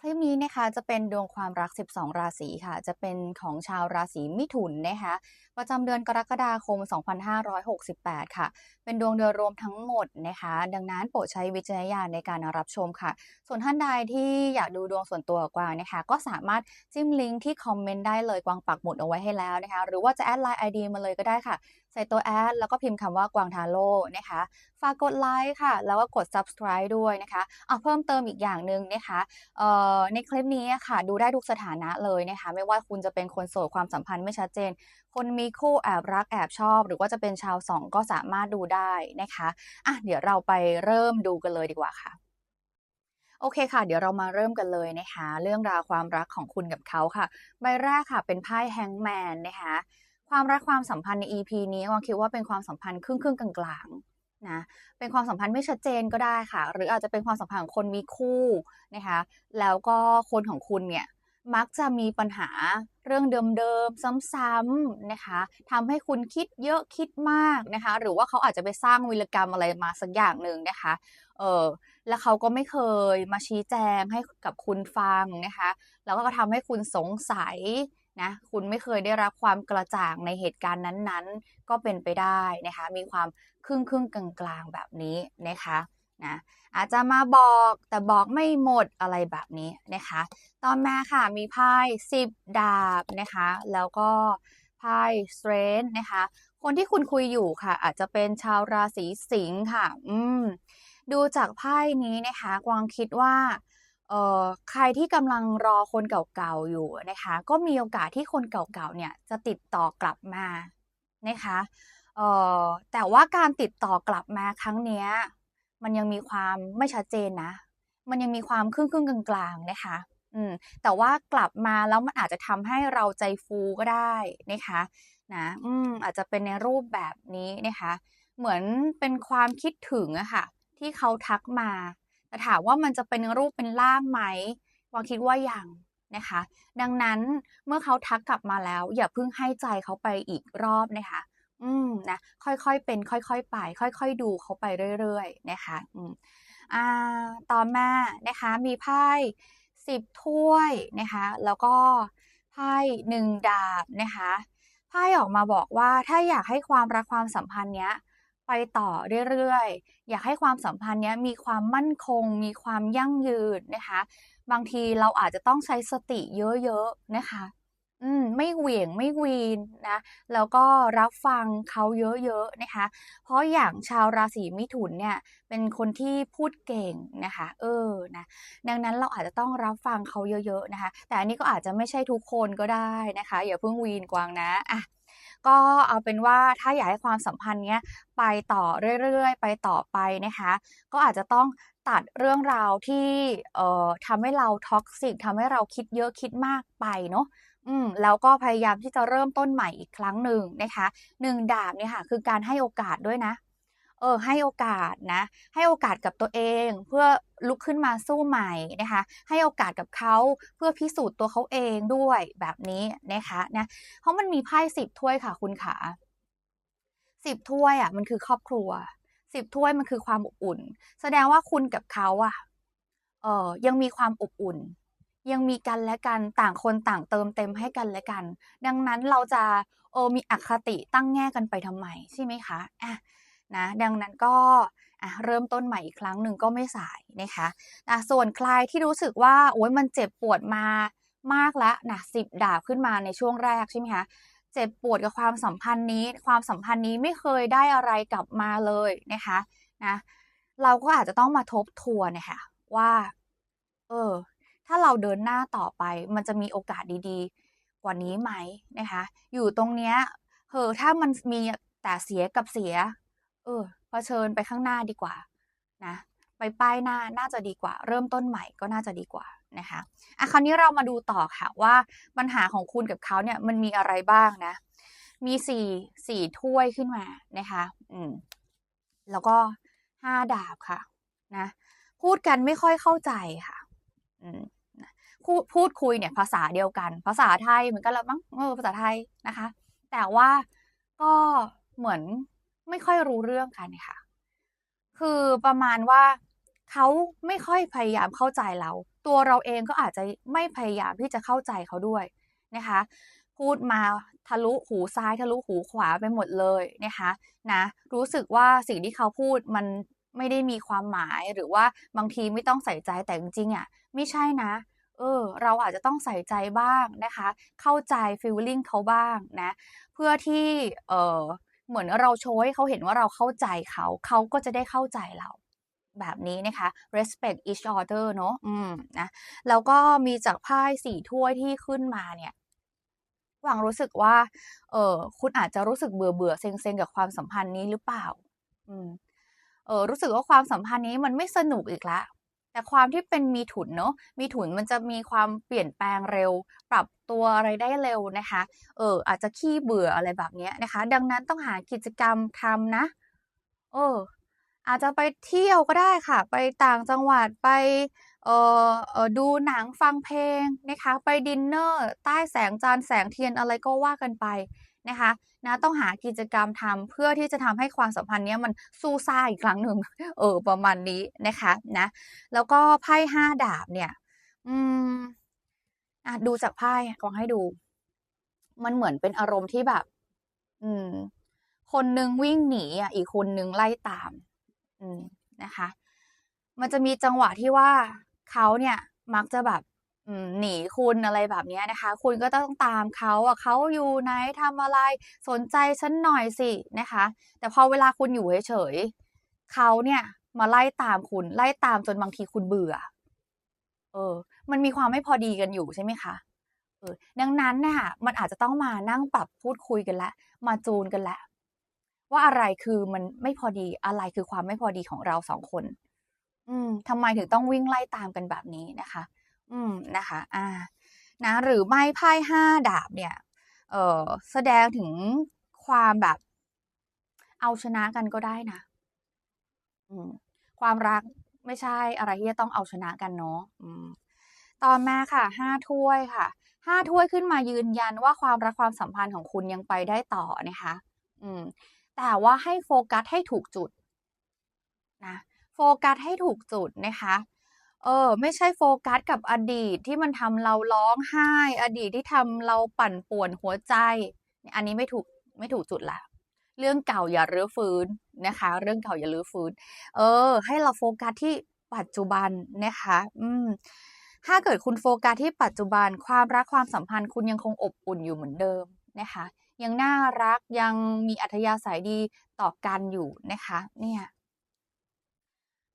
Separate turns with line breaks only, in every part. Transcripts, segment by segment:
คลิปนี้นะคะจะเป็นดวงความรัก 12 ราศีค่ะ จะเป็นของชาวราศีมิถุนนะคะประจำเดือนกรกฎาคม 2568 ค่ะ เป็นดวงเดือนรวมทั้งหมดนะคะ ดังนั้นโปรดใช้วิจารณญาณในการรับชมค่ะ ส่วนท่านใดที่อยากดูดวงส่วนตัวกับกวางนะคะ ก็สามารถจิ้มลิงก์ที่คอมเมนต์ได้เลยกวางปักหมุดเอาไว้ให้แล้วนะคะ หรือว่าจะแอดไลน์ ID มาเลยก็ได้ค่ะ ใส่ตัวแอดแล้วก็พิมพ์คำว่ากวางทาโร่นะคะฝากกดไลค์ค่ะ แล้วก็กด subscribe ด้วยนะคะอะเพิ่มเติมอีกอย่างหนึ่งนะคะเอ่อในคลิปนี้อะค่ะ ดูได้ทุกสถานะเลยนะคะ ไม่ว่าคุณจะเป็นคนโสดความสัมพันธ์ไม่ชัดเจน คนมีคู่แอบรักแอบชอบ หรือว่าจะเป็นชาวสองก็สามารถดูได้นะคะอะเดี๋ยวเราไปเริ่มดูกันเลยดีกว่าค่ะโอเคค่ะ เดี๋ยวเรามาเริ่มกันเลยนะคะ เรื่องราวความรักของคุณกับเขาค่ะ ใบแรกค่ะ เป็นไพ่แฮงแมนนะคะ ความรักความสัมพันธ์ใน EP นี้วางคิดว่าเป็นความสัมพันธ์ครึ่งครึ่งๆกลางๆ นะเป็นความสัมพันธ์ไม่ชัดเจนก็ได้ค่ะ หรืออาจจะเป็นความสัมพันธ์ของคนมีคู่นะคะแล้วก็คนของคุณเนี่ยมักจะมีปัญหาเรื่องเดิมๆซ้ำๆนะคะทำให้คุณคิดเยอะคิดมากนะคะ หรือว่าเขาอาจจะไปสร้างวีรกรรมอะไรมาสักอย่างหนึ่งนะคะ เออแล้วเขาก็ไม่เคยมาชี้แจงให้กับคุณฟังนะคะ แล้วก็ทำให้คุณสงสัย นะคุณไม่เคยได้รับความกระจ่างในเหตุการณ์นั้นๆ ก็เป็นไปได้นะคะ มีความครึ่งครึ่งกลางๆแบบนี้นะคะนะอาจจะมาบอกแต่บอกไม่หมดอะไรแบบนี้นะคะตอนมาค่ะมีไพ่สิบดาบนะคะ แล้วก็ไพ่สเตรนนะคะ คนที่คุณคุยอยู่ค่ะ อาจจะเป็นชาวราศีสิงค์ค่ะ อืมดูจากไพ่นี้นะคะ กวางคิดว่า ใครที่กำลังรอคนเก่าๆอยู่นะคะ ก็มีโอกาสที่คนเก่าๆเนี่ยจะติดต่อกลับมานะคะแต่ว่าการติดต่อกลับมาครั้งนี้มันยังมีความไม่ชัดเจนนะ มันยังมีความครึ่งครึ่งกลางๆนะคะอืมแต่ว่ากลับมาแล้วมันอาจจะทำให้เราใจฟูก็ได้นะคะนะอืมอาจจะเป็นในรูปแบบนี้นะคะ เหมือนเป็นความคิดถึงอะค่ะที่เขาทักมา แต่ถามว่ามันจะเป็นรูปเป็นร่างไหมวางคิดว่ายังนะคะ ดังนั้นเมื่อเขาทักกลับมาแล้ว อย่าเพิ่งให้ใจเขาไปอีกรอบนะคะ อืมนะค่อยๆเป็น ค่อยๆไป ค่อย ๆ ดูเขาไปเรื่อยๆนะคะอืมอ่าต่อมานะคะมีไพ่สิบถ้วยนะคะแล้วก็ไพ่หนึ่งดาบนะคะไพ่ออกมาบอกว่าถ้าอยากให้ความรักความสัมพันธ์เนี้ย ไปต่อเรื่อยๆ อยากให้ความสัมพันธ์เนี้ยมีความมั่นคง มีความยั่งยืนนะคะ บางทีเราอาจจะต้องใช้สติเยอะๆนะคะ อืม ไม่เหวี่ยงไม่วีนนะ แล้วก็รับฟังเขาเยอะๆนะคะ เพราะอย่างชาวราศีมิถุนเนี่ย เป็นคนที่พูดเก่งนะคะ เออนะ ดังนั้นเราอาจจะต้องรับฟังเขาเยอะๆนะคะ แต่อันนี้ก็อาจจะไม่ใช่ทุกคนก็ได้นะคะ อย่าเพิ่งวีนกวางนะอะ ก็เอาเป็นว่าถ้าอยากให้ความสัมพันธ์เนี้ยไปต่อเรื่อยๆ ไปต่อไปนะคะ ก็อาจจะต้องตัดเรื่องราวที่เอ่อทำให้เราท็อกซิกทำให้เราคิดเยอะคิดมากไปเนาะอืมแล้วก็พยายามที่จะเริ่มต้นใหม่อีกครั้งหนึ่งนะคะหนึ่งดาบเนี่ยค่ะคือการให้โอกาสด้วยนะ เออให้โอกาสนะ ให้โอกาสกับตัวเองเพื่อลุกขึ้นมาสู้ใหม่นะคะ ให้โอกาสกับเขาเพื่อพิสูจน์ตัวเขาเองด้วยแบบนี้นะคะนะเพราะมันมีไพ่สิบถ้วยค่ะคุณขาสิบถ้วยอะมันคือครอบครัวสิบถ้วยมันคือความอบอุ่น แสดงว่าคุณกับเขาอะเออยังมีความอบอุ่น ยังมีกันและกันต่างคนต่างเติมเต็มให้กันและกัน ดังนั้นเราจะเออมีอคติตั้งแง่กันไปทำไมใช่ไหมคะอะ นะดังนั้นก็เริ่มต้นใหม่อีกครั้งหนึ่งก็ไม่สายนะคะนะส่วนใครที่รู้สึกว่าโอ้ยมันเจ็บปวดมามากแล้วนะสิบดาบขึ้นมาในช่วงแรกใช่ไหมคะเจ็บปวดกับความสัมพันธ์นี้ ความสัมพันธ์นี้ไม่เคยได้อะไรกลับมาเลยนะคะนะเราก็อาจจะต้องมาทบทวนนะคะว่า เออ ถ้าเราเดินหน้าต่อไป มันจะมีโอกาสดีๆ กว่านี้ไหมนะคะ อยู่ตรงเนี้ยเออถ้ามันมีแต่เสียกับเสีย เออเผชิญไปข้างหน้าดีกว่านะไปป้ายหน้าน่าจะดีกว่า เริ่มต้นใหม่ก็น่าจะดีกว่านะคะอะคราวนี้เรามาดูต่อค่ะว่าปัญหาของคุณกับเขาเนี่ยมันมีอะไรบ้างนะ มีสี่สี่ถ้วยขึ้นมานะคะอืมแล้วก็ห้าดาบค่ะนะพูดกันไม่ค่อยเข้าใจค่ะอืมพูดพูดคุยเนี่ยภาษาเดียวกัน ภาษาไทยเหมือนกันแล้วมั้งเออภาษาไทยนะคะ แต่ว่าก็เหมือน ไม่ค่อยรู้เรื่องกันค่ะ คือประมาณว่าเขาไม่ค่อยพยายามเข้าใจเรา ตัวเราเองก็อาจจะไม่พยายามที่จะเข้าใจเขาด้วยนะคะ พูดมาทะลุหูซ้ายทะลุหูขวาไปหมดเลยนะคะนะรู้สึกว่าสิ่งที่เขาพูดมันไม่ได้มีความหมายหรือว่าบางทีไม่ต้องใส่ใจแต่จริงๆอะไม่ใช่นะเออเราอาจจะต้องใส่ใจบ้างนะคะ เข้าใจ feeling เขาบ้างนะ เพื่อที่เออ เหมือนเราโชว์ให้เขาเห็นว่าเราเข้าใจเขา เขาก็จะได้เข้าใจเราแบบนี้นะคะ respect each other เนอะอืมนะแล้วก็มีจากไพ่สี่ถ้วยที่ขึ้นมาเนี่ยหวังรู้สึกว่า เออคุณอาจจะรู้สึกเบื่อเบื่อเซ็งเซ็งกับความสัมพันธ์นี้หรือเปล่า อืมเออรู้สึกว่าความสัมพันธ์นี้มันไม่สนุกอีกแล้วแต่ความที่เป็นมีถุนเนาะมีถุนมันจะมีความเปลี่ยนแปลงเร็ว ปรับ ตัวอะไรได้เร็วนะคะ เอออาจจะขี้เบื่ออะไรแบบนี้นะคะ ดังนั้นต้องหากิจกรรมทำนะ เออ อาจจะไปเที่ยวก็ได้ค่ะ ไปต่างจังหวัดไปเออเออดูหนังฟังเพลงนะคะ ไปดินเนอร์ใต้แสงจันทร์แสงเทียนอะไรก็ว่ากันไปนะคะนะต้องหากิจกรรมทำเพื่อที่จะทำให้ความสัมพันธ์เนี้ยมันสู้ซ่าอีกครั้งหนึ่งเออประมาณนี้นะคะนะแล้วก็ไพ่ห้าดาบเนี่ย อืม อะดูจากไพ่กองให้ดู มันเหมือนเป็นอารมณ์ที่แบบ อืม คนนึงวิ่งหนีอะ อีกคนนึงไล่ตาม อืมนะคะ มันจะมีจังหวะที่ว่าเขาเนี่ย มักจะแบบหนีคุณอะไรแบบนี้นะคะ คุณก็ต้องตามเขาอะเขาอยู่ไหนทำอะไร สนใจฉันหน่อยสินะคะ แต่พอเวลาคุณอยู่เฉยๆเขาเนี่ย มาไล่ตามคุณ ไล่ตามจนบางทีคุณเบื่อ เออ มันมีความไม่พอดีกันอยู่ใช่ไหมคะเออดังนั้นน่ะมันอาจจะต้องมานั่งปรับพูดคุยกันล้วมาจูนกันล้วว่าอะไรคือมันไม่พอดีอะไรคือความไม่พอดีของเราสองคน อืมทำไมถึงต้องวิ่งไล่ตามกันแบบนี้นะคะ อืมนะคะ อ่า นะ หรือไม่ไพ่ห้าดาบเนี่ย เออแสดงถึงความแบบ เอาชนะกันก็ได้นะอืม ความรักไม่ใช่อะไรที่จะต้องเอาชนะกันเนาะอืม ต่อมาค่ะห้าถ้วยค่ะห้าถ้วยขึ้นมายืนยันว่าความรักความสัมพันธ์ของคุณยังไปได้ต่อนะคะ อืม แต่ว่าให้โฟกัสให้ถูกจุดนะ โฟกัสให้ถูกจุดนะคะ เออ ไม่ใช่โฟกัสกับอดีตที่มันทำเราร้องไห้ อดีตที่ทำเราปั่นป่วนหัวใจ อันนี้ไม่ถูกไม่ถูกจุดละเรื่องเก่าอย่ารื้อฟื้นนะคะ เรื่องเก่าอย่ารื้อฟื้น เออ ให้เราโฟกัสที่ปัจจุบันนะคะ อืม ถ้าเกิดคุณโฟกัสที่ปัจจุบันความรักความสัมพันธ์คุณยังคงอบอุ่นอยู่เหมือนเดิมนะคะ ยังน่ารักยังมีอัธยาศัยดีต่อกันอยู่นะคะเนี่ย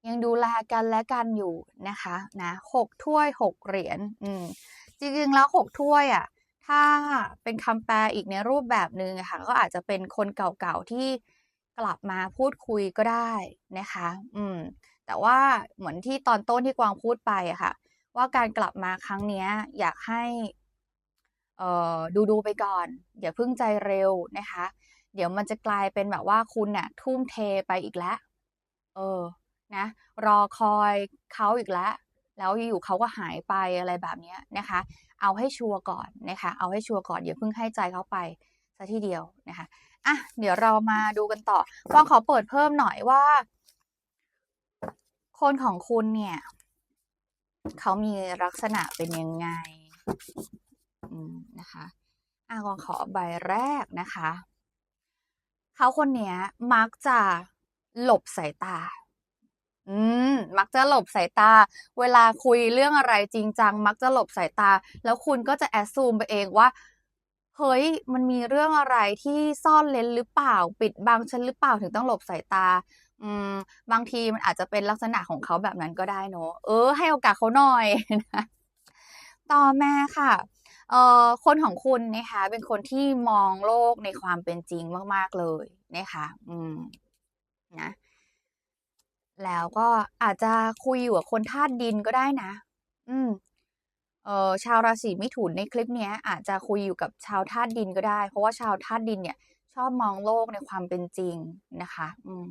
ยังดูแลกันและกันอยู่นะคะนะหกถ้วยหกเหรียญอืมจริงๆแล้วหกถ้วยอะถ้าเป็นคำแปลอีกในรูปแบบหนึ่งะค่ะก็อาจจะเป็นคนเก่าๆที่กลับมาพูดคุยก็ได้นะคะ อืม แต่ว่าเหมือนที่ตอนต้นที่กวางพูดไปอะค่ะ ว่าการกลับมาครั้งนี้อยากให้เออดูดูไปก่อน อย่าพิ่งใจเร็วนะคะ เดี๋ยวมันจะกลายเป็นแบบว่าคุณน่ะทุ่มเทไปอีกแล้วเออนะรอคอยเขาอีกแล้ว แล้วอยู่ๆเขาก็หายไปอะไรแบบนี้นะคะ เอาให้ชัวร์ก่อนนะคะ เอาให้ชัวร์ก่อนอย่าเพิ่งให้ใจเขาไปซะทีเดียวนะคะอะเดี๋ยวเรามาดูกันต่อกวางขอเปิดเพิ่มหน่อยว่า คนของคุณเนี่ย เขามีลักษณะเป็นยังไงนะคะอะกวางขอใบแรกนะคะ เขาคนเนี้ยมักจะหลบสายตา อืม มักจะหลบสายตา เวลาคุยเรื่องอะไรจริงจัง มักจะหลบสายตา แล้วคุณก็จะแอสซูมไปเองว่า เฮ้ย มันมีเรื่องอะไรที่ซ่อนเร้นหรือเปล่า ปิดบังฉันหรือเปล่าถึงต้องหลบสายตา อืม บางทีมันอาจจะเป็นลักษณะของเขาแบบนั้นก็ได้เนอะเออ ให้โอกาสเขาหน่อยนะต่อมาค่ะเอ่อคนของคุณนะคะ เป็นคนที่มองโลกในความเป็นจริงมาก ๆ เลยนะคะอืมนะแล้วก็อาจจะคุยอยู่กับคนธาตุดินก็ได้นะ อืม เอ่อชาวราศีมิถุนในคลิปนี้อาจจะคุยอยู่กับชาวธาตุดินก็ได้ เพราะว่าชาวธาตุดินเนี่ย ชอบมองโลกในความเป็นจริงนะคะ อืม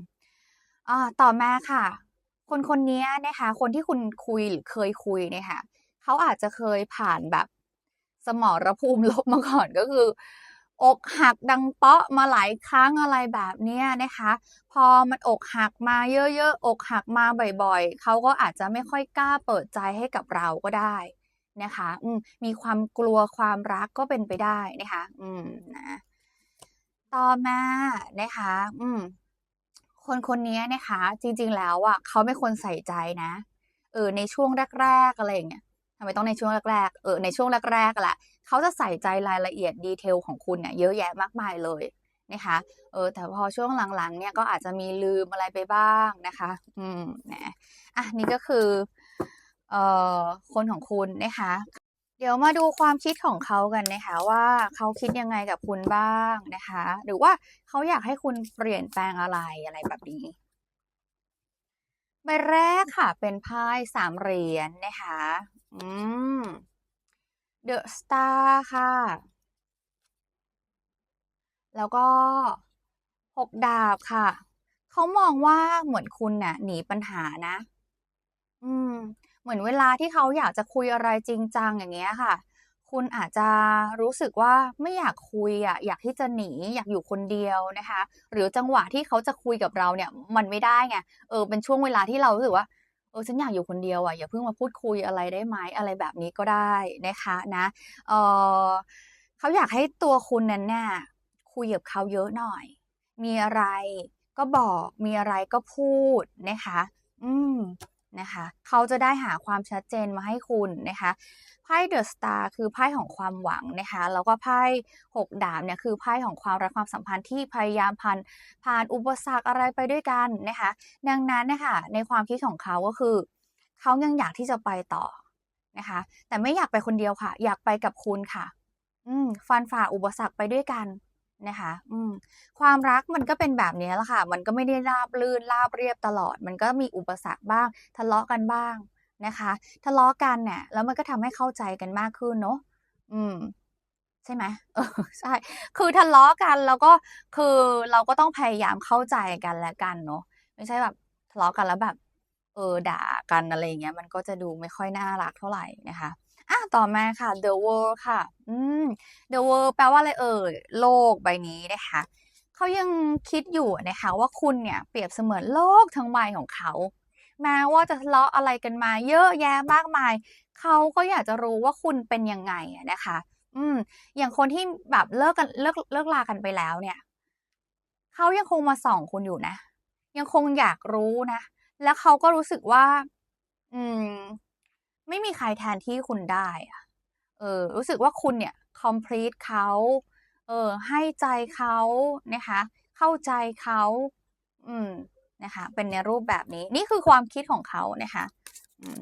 อ่าต่อมาค่ะ คนคนนี้นะคะ คนที่คุณคุยหรือเคยคุยเนี่ยค่ะเขาอาจจะเคยผ่านแบบ สมรภูมิรบมาก่อนก็คือ อกหักดังเปาะมาหลายครั้งอะไรแบบเนี้ยนะคะ พอมันอกหักมาเยอะๆอกหักมาบ่อยๆเขาก็อาจจะไม่ค่อยกล้าเปิดใจให้กับเราก็ได้นะคะอืมมีความกลัวความรักก็เป็นไปได้นะคะ อืมนะต่อมานะคะ อืม คนคนนี้นะคะ จริง ๆ แล้วอะเขาเป็นคนใส่ใจนะ เออ ในช่วงแรก ๆ อะไรอย่างเงี้ยทำไมต้องในช่วงแรกๆ เออ ในช่วงแรกๆแหละเขาจะใส่ใจรายละเอียดดีเทลของคุณเนี่ยเยอะแยะมากมายเลยนะคะ เออ แต่พอช่วงหลังๆ เนี่ยก็อาจจะมีลืมอะไรไปบ้างนะคะ อืมนะอะนี่ก็คือ เอ่อ คนของคุณนะคะ เดี๋ยวมาดูความคิดของเขากันนะคะว่าเขาคิดยังไงกับคุณบ้างนะคะ หรือว่าเขาอยากให้คุณเปลี่ยนแปลงอะไรอะไรแบบนี้ใบแรกค่ะ เป็นไพ่สามเหรียญนะคะ อืม The Star ค่ะ แล้วก็หกดาบค่ะ เขามองว่าเหมือนคุณน่ะ หนีปัญหานะ อืม เหมือนเวลาที่เขาอยากจะคุยอะไรจริงจังอย่างเงี้ยค่ะ คุณอาจจะรู้สึกว่าไม่อยากคุยอะอยากที่จะหนีอยากอยู่คนเดียวนะคะ หรือจังหวะที่เขาจะคุยกับเราเนี่ยมันไม่ได้ไงเออเป็นช่วงเวลาที่เรารู้สึกว่าเออฉันอยากอยู่คนเดียวอะอย่าเพิ่งมาพูดคุยอะไรได้ไหมอะไรแบบนี้ก็ได้นะคะนะเออเขาอยากให้ตัวคุณนั้นน่ะคุยกับเขาเยอะหน่อย มีอะไรก็บอกมีอะไรก็พูดนะคะ อืม นะคะเขาจะได้หาความชัดเจนมาให้คุณนะคะไพ่ The Star คือไพ่ของความหวังนะคะแล้วก็ไพ่หกดาบเนี่ยคือไพ่ของความรักความสัมพันธ์ที่พยายามผ่านผ่านอุปสรรคอะไรไปด้วยกันนะคะดังนั้นน่ะค่ะในความคิดของเขาก็คือเขายังอยากที่จะไปต่อนะคะแต่ไม่อยากไปคนเดียวค่ะ อยากไปกับคุณค่ะ อืมฟันฝ่าอุปสรรคไปด้วยกัน นะคะ อืม ความรักมันก็เป็นแบบนี้แหละค่ะ มันก็ไม่ได้ราบรื่นราบเรียบตลอด มันก็มีอุปสรรคบ้าง ทะเลาะกันบ้างนะคะ ทะเลาะกันเนี่ยแล้วมันก็ทำให้เข้าใจกันมากขึ้นเนาะ อืม ใช่ไหมเออใช่ คือทะเลาะกันแล้วก็คือเราก็ต้องพยายามเข้าใจกันและกันเนาะ ไม่ใช่แบบทะเลาะกันแล้วแบบ เออด่ากันอะไรเงี้ย มันก็จะดูไม่ค่อยน่ารักเท่าไหร่นะคะ อาต่อมาค่ะ The World ค่ะ อืม The World แปลว่าอะไรเอ่ย โลกใบนี้นะคะเขายังคิดอยู่นะคะว่าคุณเนี่ยเปรียบเสมือนโลกทั้งใบของเขาแม้ว่าจะทะเลาะอะไรกันมา เยอะแยะมากมาย เขาก็อยากจะรู้ว่าคุณเป็นยังไงนะคะ อืม อย่างคนที่แบบเลิกกันเลิกเลิกรากันไปแล้วเนี่ย เขายังคงมาส่องคุณอยู่นะ ยังคงอยากรู้นะ แล้วเขาก็รู้สึกว่า อืม ไม่มีใครแทนที่คุณได้อะเออรู้สึกว่าคุณเนี่ย complete เขาเออให้ใจเขานะคะ เข้าใจเขาอืมนะคะ เป็นในรูปแบบนี้ นี่คือความคิดของเขานะคะอืม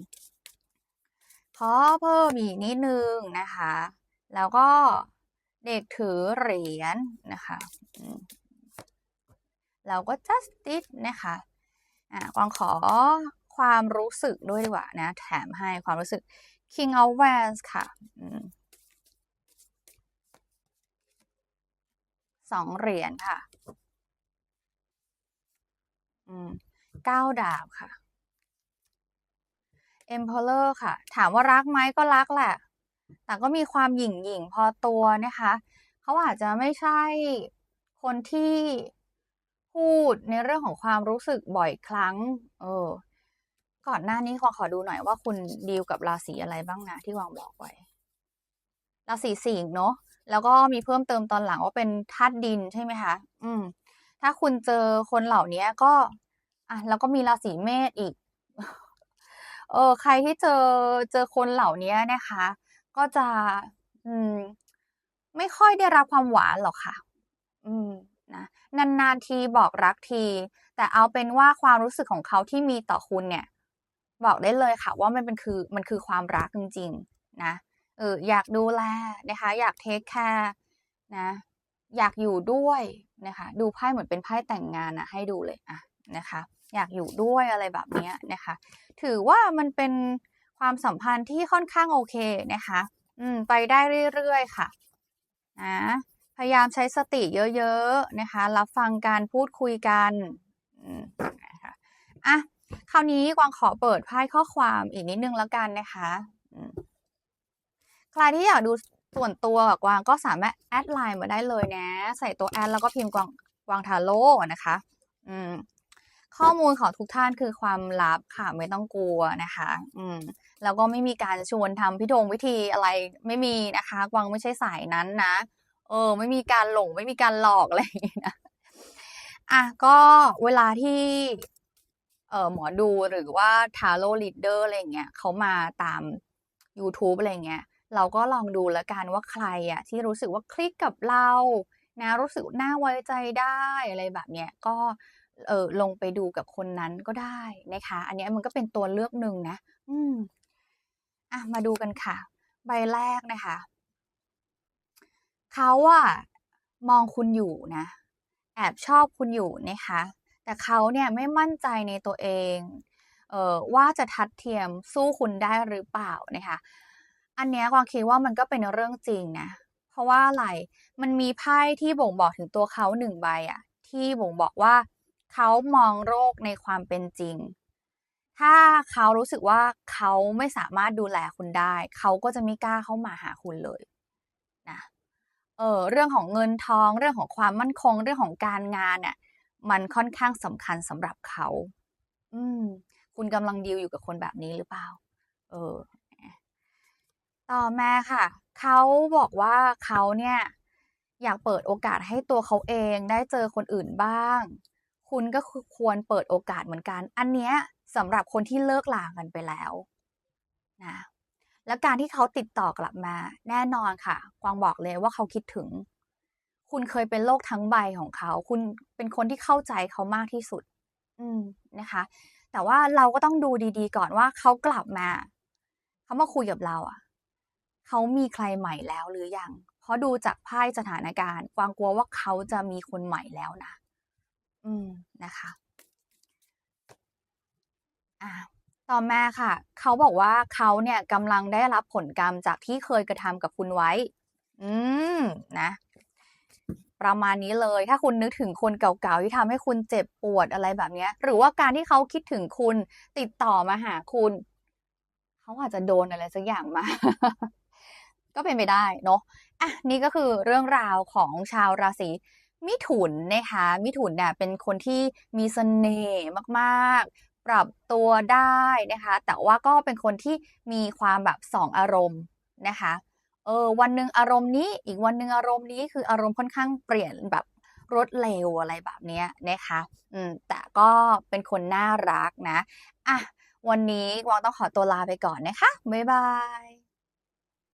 ขอเพิ่มอีกนิดนึงนะคะ แล้วก็เด็กถือเหรียญนะคะแล้วก็ Justice นะคะอ่ากวางขอ ความรู้สึกด้วยดีกว่านะ แถมให้ความรู้สึก King of Wands ค่ะอืม2เหรียญค่ะอืม9ดาบค่ะ Emperor ค่ะ ถามว่ารักไหมก็รักแหละ แต่ก็มีความหยิ่งๆพอตัวนะคะ เขาอาจจะไม่ใช่คนที่พูดในเรื่องของความรู้สึกบ่อยครั้ง เออ ก่อนหน้านี้ขอขอดูหน่อยว่าคุณดีลกับราศีอะไรบ้างนะที่วางบอกไว้ ราศีสิงห์เนาะแล้วก็มีเพิ่มเติมตอนหลังว่าเป็นธาตุดินใช่ไหมคะ?อืม ถ้าคุณเจอคนเหล่านี้ก็ อะแล้วก็มีราศีเมษอีก เออ ใครที่เจอเจอคนเหล่านี้นะคะ ก็จะ อืม ไม่ค่อยได้รับความหวานหรอกค่ะ อืมนะนานๆทีบอกรักที แต่เอาเป็นว่าความรู้สึกของเขาที่มีต่อคุณเนี่ย บอกได้เลยค่ะ ว่ามันเป็นคือมันคือความรักจริงๆนะเอออยากดูแลนะคะ อยากเทกแคร์นะอยากอยู่ด้วยนะคะ ดูไพ่เหมือนเป็นไพ่แต่งงานนะให้ดูเลยอะนะคะ อยากอยู่ด้วยอะไรแบบนี้นะคะ ถือว่ามันเป็นความสัมพันธ์ที่ค่อนข้างโอเคนะคะ อืมไปได้เรื่อยๆค่ะนะพยายามใช้สติเยอะๆนะคะ รับฟังกันพูดคุยกันอืมนะคะอะ คราวนี้กวางขอเปิดไพ่ข้อความอีกนิดนึงแล้วกันนะคะใครที่อยากดูส่วนตัวกวางก็สามารถแอดไลน์มาได้เลยนะ ใส่ตัวแอดแล้วก็พิมพ์กวางกวางทาโร่นะคะ อืม ข้อมูลของทุกท่านคือความลับค่ะไม่ต้องกลัวนะคะ อืม แล้วก็ไม่มีการชวนทำพิธงวิธีอะไรไม่มีนะคะ กวางไม่ใช่สายนั้นนะ เออ ไม่มีการหลงไม่มีการหลอกอะไรอย่างนี้นะอะก็เวลาที่ เอ่อหมอดูหรือว่า Tarot Reader อะไรเงี้ยเขามาตาม YouTube อะไรเงี้ย เราก็ลองดูแล้วกันว่าใครอะที่รู้สึกว่าคลิกกับเรานะรู้สึกน่าไว้ใจได้อะไรแบบเนี้ยก็เออลงไปดูกับคนนั้นก็ได้นะคะ อันนี้มันก็เป็นตัวเลือกหนึ่งนะ อืมอะมาดูกันค่ะ ใบแรกนะคะเขาอะมองคุณอยู่นะ แอบชอบคุณอยู่นะคะ แต่เขาเนี่ยไม่มั่นใจในตัวเองเออว่าจะทัดเทียมสู้คุณได้หรือเปล่านะคะอันเนี้ยกวางคิดว่ามันก็เป็นเรื่องจริงนะเพราะว่าอะไรมันมีไพ่ที่บ่งบอกถึงตัวเขาหนึ่งใบอะที่บ่งบอกว่าเขามองโลกในความเป็นจริง ถ้าเขารู้สึกว่าเขาไม่สามารถดูแลคุณได้ เขาก็จะไม่กล้าเข้ามาหาคุณเลยนะเออเรื่องของเงินทองเรื่องของความมั่นคงเรื่องของการงานน่ะ มันค่อนข้างสำคัญสำหรับเขา อืม คุณกำลังดีลอยู่กับคนแบบนี้หรือเปล่า?เออ ต่อมาค่ะ เขาบอกว่าเขาเนี่ย อยากเปิดโอกาสให้ตัวเขาเองได้เจอคนอื่นบ้าง คุณก็ควรเปิดโอกาสเหมือนกัน อันเนี้ยสำหรับคนที่เลิกลากันไปแล้วนะแล้วการที่เขาติดต่อกลับมา แน่นอนค่ะกวางบอกเลยว่าเขาคิดถึง คุณเคยเป็นโลกทั้งใบของเขา คุณเป็นคนที่เข้าใจเขามากที่สุด อืมนะคะ แต่ว่าเราก็ต้องดูดีๆ ก่อนว่าเขากลับมาเขามาคุยกับเราอะเขามีใครใหม่แล้วหรือยัง?เพราะดูจากไพ่สถานการณ์กวางกลัวว่าเขาจะมีคนใหม่แล้วนะ อืมนะคะอาต่อมาค่ะ เขาบอกว่าเขาเนี่ยกำลังได้รับผลกรรมจากที่เคยกระทำกับคุณไว้ อืม นะ ประมาณนี้เลย ถ้าคุณนึกถึงคนเก่าๆที่ทำให้คุณเจ็บปวดอะไรแบบนี้หรือว่าการที่เขาคิดถึงคุณติดต่อมาหาคุณเขาอาจจะโดนอะไรสักอย่างมา ก็เป็นไปได้เนาะอะนี่ก็คือเรื่องราวของชาวราศีมิถุนนะคะมิถุนเนี่ยเป็นคนที่มีเสน่ห์มากๆ ปรับตัวได้นะคะ แต่ว่าก็เป็นคนที่มีความแบบ2องอารมณ์นะคะ ออวันหนึ่งอารมณ์นี้อีกวันหนึ่งอารมณ์นี้คืออารมณ์ค่อนข้างเปลี่ยนแบบรวดเร็วอะไรแบบเนี้ยนะคะอืมแต่ก็เป็นคนน่ารักนะอะวันนี้กวางต้องขอตัวลาไปก่อนนะคะบ๊ายบาย